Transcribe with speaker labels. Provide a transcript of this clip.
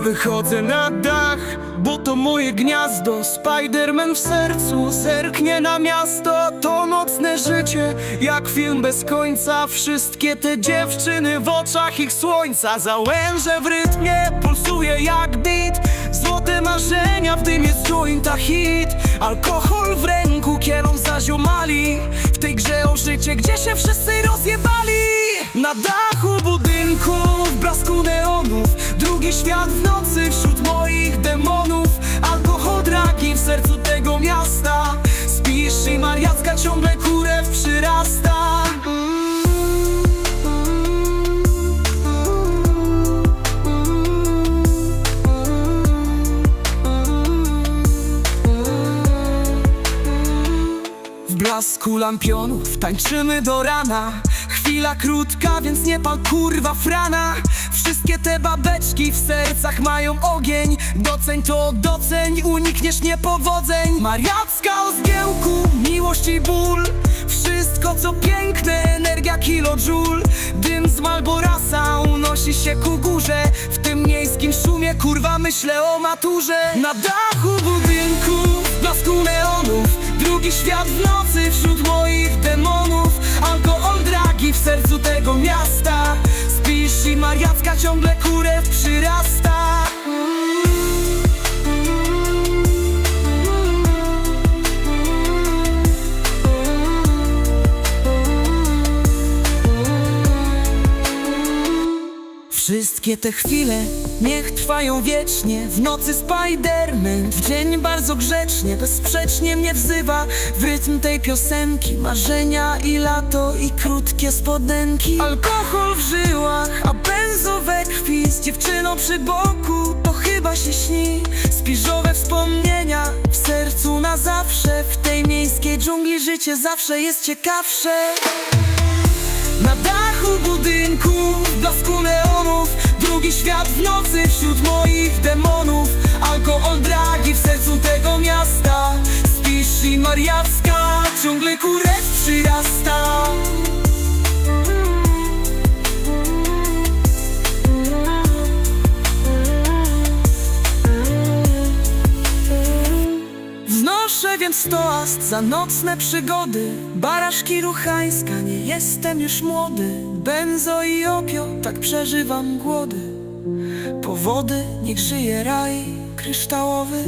Speaker 1: Wychodzę na dach, bo to moje gniazdo. Spiderman w sercu zerknie na miasto. To nocne życie, jak film bez końca. Wszystkie te dziewczyny w oczach ich słońca. Załęże w rytmie, pulsuje jak beat. Złote marzenia, w tym jest jointa hit. Alkohol w ręku, kierą zaziomali W tej grze o życie, gdzie się wszyscy rozjebali? Na dachu budynku, w blasku blasku lampionów. Tańczymy do rana. Chwila krótka, więc nie pal kurwa frana. Wszystkie te babeczki w sercach mają ogień. Doceń to, doceń, unikniesz niepowodzeń. Mariacka o zgiełku, miłość i ból. Wszystko co piękne, energia kilojoule Dym z Malborasa unosi się ku górze. W tym miejskim szumie kurwa myślę o maturze. Na dachu budynku, w blasku neonów Drugi świat w nocy wśród moich demonów. Alkohol dragi w sercu tego miasta. Spisz i mariacka ciągle kurew przyrasta. Wszystkie te chwile niech trwają wiecznie W nocy Spiderman, w dzień bardzo grzecznie Bezsprzecznie mnie wzywa. W rytm tej piosenki Marzenia i lato i krótkie spodenki. Alkohol w żyłach, a benzo we krwi. Z dziewczyną przy boku, to chyba się śni. Spiżowe wspomnienia w sercu na zawsze. W tej miejskiej dżungli życie zawsze jest ciekawsze. Na dachu budynku, w blasku neonów Mariacka, ciągle kurew przyrasta. Wznoszę więc toast za nocne przygody. Baraszki ruchańska, nie jestem już młody. Benzo i opio, tak przeżywam głody. Powody, niech żyje raj kryształowy